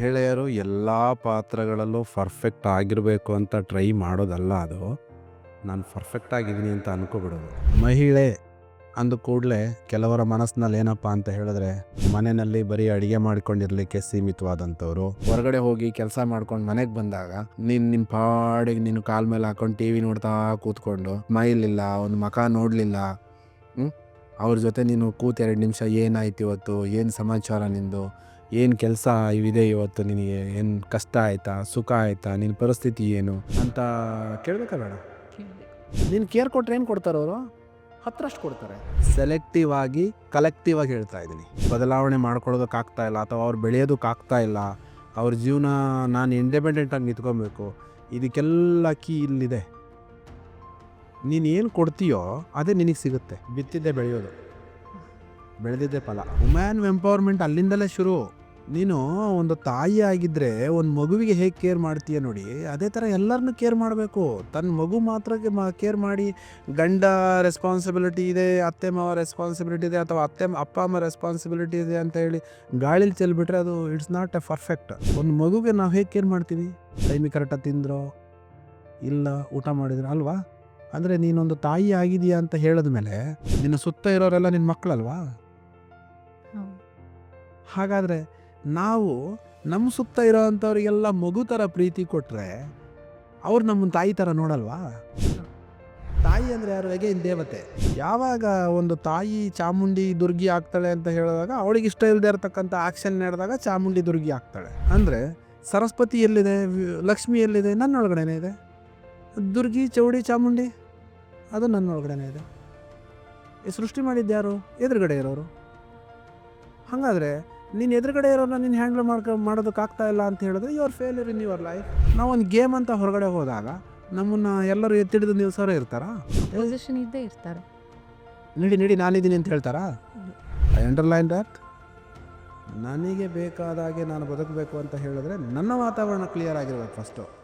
ಮಹಿಳೆಯರು ಎಲ್ಲ ಪಾತ್ರಗಳಲ್ಲೂ ಪರ್ಫೆಕ್ಟ್ ಆಗಿರಬೇಕು ಅಂತ ಟ್ರೈ ಮಾಡೋದಲ್ಲ ಅದು. ನಾನು ಪರ್ಫೆಕ್ಟ್ ಆಗಿದ್ದೀನಿ ಅಂತ ಅಂದ್ಕೊಬಿಡೋದು ಮಹಿಳೆ ಅಂದ ಕೂಡಲೇ ಕೆಲವರ ಮನಸ್ಸಿನಲ್ಲಿ ಏನಪ್ಪ ಅಂತ ಹೇಳಿದ್ರೆ, ಮನೆಯಲ್ಲಿ ಬರೀ ಅಡುಗೆ ಮಾಡ್ಕೊಂಡಿರ್ಲಿಕ್ಕೆ ಸೀಮಿತವಾದಂಥವ್ರು. ಹೊರಗಡೆ ಹೋಗಿ ಕೆಲಸ ಮಾಡ್ಕೊಂಡು ಮನೆಗೆ ಬಂದಾಗ, ನೀನು ನಿಮ್ಮ ಪಾಡಿಗೆ ನೀನು ಕಾಲ್ ಮೇಲೆ ಹಾಕೊಂಡು ಟಿ ವಿ ನೋಡ್ತಾ ಕೂತ್ಕೊಂಡು ಮೈಲಿಲ್ಲ ಒಂದು ಮಖ ನೋಡಲಿಲ್ಲ ಅವ್ರ ಜೊತೆ ನೀನು ಕೂತು ಎರಡು ನಿಮಿಷ ಏನಾಯ್ತು ಇವತ್ತು? ಏನು ಸಮಾಚಾರ ನಿಂದು? ಏನು ಕೆಲಸ ಇವಿದೆ ಇವತ್ತು ನಿನಗೆ? ಏನು ಕಷ್ಟ ಆಯ್ತಾ? ಸುಖ ಆಯ್ತಾ? ನಿನ್ನ ಪರಿಸ್ಥಿತಿ ಏನು? ಅಂತ ಕೇಳಬೇಕಾ ಬೇಡ? ನೀನು ಕೇರ್ ಕೊಟ್ರೆ ಏನು ಕೊಡ್ತಾರೆ ಅವರು? ಹತ್ರಷ್ಟು ಕೊಡ್ತಾರೆ. ಸೆಲೆಕ್ಟಿವ್ ಆಗಿ ಕಲೆಕ್ಟಿವ್ ಆಗಿ ಹೇಳ್ತಾ ಇದ್ದೀನಿ. ಬದಲಾವಣೆ ಮಾಡ್ಕೊಳ್ಳೋದಕ್ಕಾಗ್ತಾ ಇಲ್ಲ ಅಥವಾ ಅವ್ರು ಬೆಳೆಯೋದಕ್ಕಾಗ್ತಾ ಇಲ್ಲ. ಅವ್ರ ಜೀವನ ನಾನು ಇಂಡಿಪೆಂಡೆಂಟಾಗಿ ನಿಂತ್ಕೊಬೇಕು. ಇದಕ್ಕೆಲ್ಲ ಕೀ ಇಲ್ಲಿದೆ. ನೀನು ಏನು ಕೊಡ್ತೀಯೋ ಅದೇ ನಿನಗೆ ಸಿಗುತ್ತೆ. ಬಿತ್ತಿದ್ದೆ ಬೆಳೆಯೋದು. ಬೆಳೆದಿದ್ದೆ ಫಲ. ವುಮ್ಯಾನ್ ಎಂಪವರ್ಮೆಂಟ್ ಅಲ್ಲಿಂದಲೇ ಶುರು. ನೀನು ಒಂದು ತಾಯಿ ಆಗಿದ್ದರೆ ಒಂದು ಮಗುವಿಗೆ ಹೇಗೆ ಕೇರ್ ಮಾಡ್ತೀಯ ನೋಡಿ ಅದೇ ಥರ ಎಲ್ಲರನ್ನೂ ಕೇರ್ ಮಾಡಬೇಕು. ತನ್ನ ಮಗು ಮಾತ್ರಕ್ಕೆ ಮಾ ಕೇರ್ ಮಾಡಿ ಗಂಡ ರೆಸ್ಪಾನ್ಸಿಬಿಲಿಟಿ ಇದೆ ಅತ್ತೆ ಮಾವ ರೆಸ್ಪಾನ್ಸಿಬಿಲಿಟಿ ಇದೆ ಅಥವಾ ಅತ್ತೆ ಅಪ್ಪ ಅಮ್ಮ ರೆಸ್ಪಾನ್ಸಿಬಿಲಿಟಿ ಇದೆ ಅಂತ ಹೇಳಿ ಗಾಳಿಲಿ ಚೆಲ್ಬಿಟ್ರೆ ಅದು ಇಟ್ಸ್ ನಾಟ್ ಎ ಪರ್ಫೆಕ್ಟ್ ಒಂದು ಮಗುಗೆ ನಾವು ಹೇಗೆ ಕೇರ್ ಮಾಡ್ತೀವಿ? ಟೈಮಿಗೆ ಕರೆಕ್ಟಾಗಿ ತಿಂದ್ರೋ? ಇಲ್ಲ ಊಟ ಮಾಡಿದ್ರೆ? ಅಲ್ವಾ? ಅಂದರೆ ನೀನೊಂದು ತಾಯಿ ಆಗಿದೆಯಾ ಅಂತ ಹೇಳಿದ ಮೇಲೆ ನಿನ್ನ ಸುತ್ತ ಇರೋರೆಲ್ಲ ನಿನ್ನ ಮಕ್ಕಳಲ್ವಾ ಹಾಗಾದರೆ ನಾವು ನಮ್ಮ ಸುತ್ತ ಇರೋ ಅಂಥವ್ರಿಗೆಲ್ಲ ಮಗು ಥರ ಪ್ರೀತಿ ಕೊಟ್ಟರೆ ಅವ್ರು ನಮ್ಮ ತಾಯಿ ಥರ ನೋಡಲ್ವಾ? ತಾಯಿ ಅಂದರೆ ಯಾರು? ಹೇಗೆ ದೇವತೆ. ಯಾವಾಗ ಒಂದು ತಾಯಿ ಚಾಮುಂಡಿ ದುರ್ಗಿ ಆಗ್ತಾಳೆ ಅಂತ ಹೇಳಿದಾಗ ಅವಳಿಗೆ ಇಷ್ಟ ಇಲ್ಲದೆ ಇರತಕ್ಕಂಥ ಆಕ್ಷನ್ ನಡೆದಾಗ ಚಾಮುಂಡಿ ದುರ್ಗಿ ಆಗ್ತಾಳೆ. ಅಂದರೆ ಸರಸ್ವತಿ ಎಲ್ಲಿದೆ? ಲಕ್ಷ್ಮಿ ಎಲ್ಲಿದೆ? ನನ್ನೊಳಗಡೆನೇ ಇದೆ. ದುರ್ಗಿ, ಚೌಡಿ, ಚಾಮುಂಡಿ, ಅದು ನನ್ನೊಳಗಡೆನೇ ಇದೆ. ಈ ಸೃಷ್ಟಿ ಮಾಡಿದ್ಯಾರು ಎದುರುಗಡೆ ಇರೋರು. ಹಾಗಾದರೆ ನೀನು ಎದುರುಗಡೆ ಇರೋರನ್ನ ನೀನು ಹ್ಯಾಂಡಲ್ ಮಾಡ್ಕೊ ಮಾಡೋದಕ್ಕಾಗ್ತಾ ಇಲ್ಲ ಅಂತ ಹೇಳಿದ್ರೆ your failure in your life ನಾವು ಒಂದು ಗೇಮ್ ಅಂತ ಹೊರಗಡೆ ಹೋದಾಗ ನಮ್ಮನ್ನು ಎಲ್ಲರೂ ಎತ್ತಿಡಿದು ನಿಲ್ಸೋರೇ ಇರ್ತಾರಾ? ಪೊಸಿಷನ್ ಇದ್ದೇ ಇರ್ತಾರೆ. ನಡಿ ನಡಿ ನಾನಿದ್ದೀನಿ ಅಂತ ಹೇಳ್ತಾರಾ? ಐ ಅಂಡರ್ಲೈನ್ ದಟ್ ನನಗೆ ಬೇಕಾದಾಗೆ ನಾನು ಬದುಕಬೇಕು ಅಂತ ಹೇಳಿದ್ರೆ ನನ್ನ ವಾತಾವರಣ ಕ್ಲಿಯರ್ ಆಗಿರ್ಬೇಕು ಫಸ್ಟು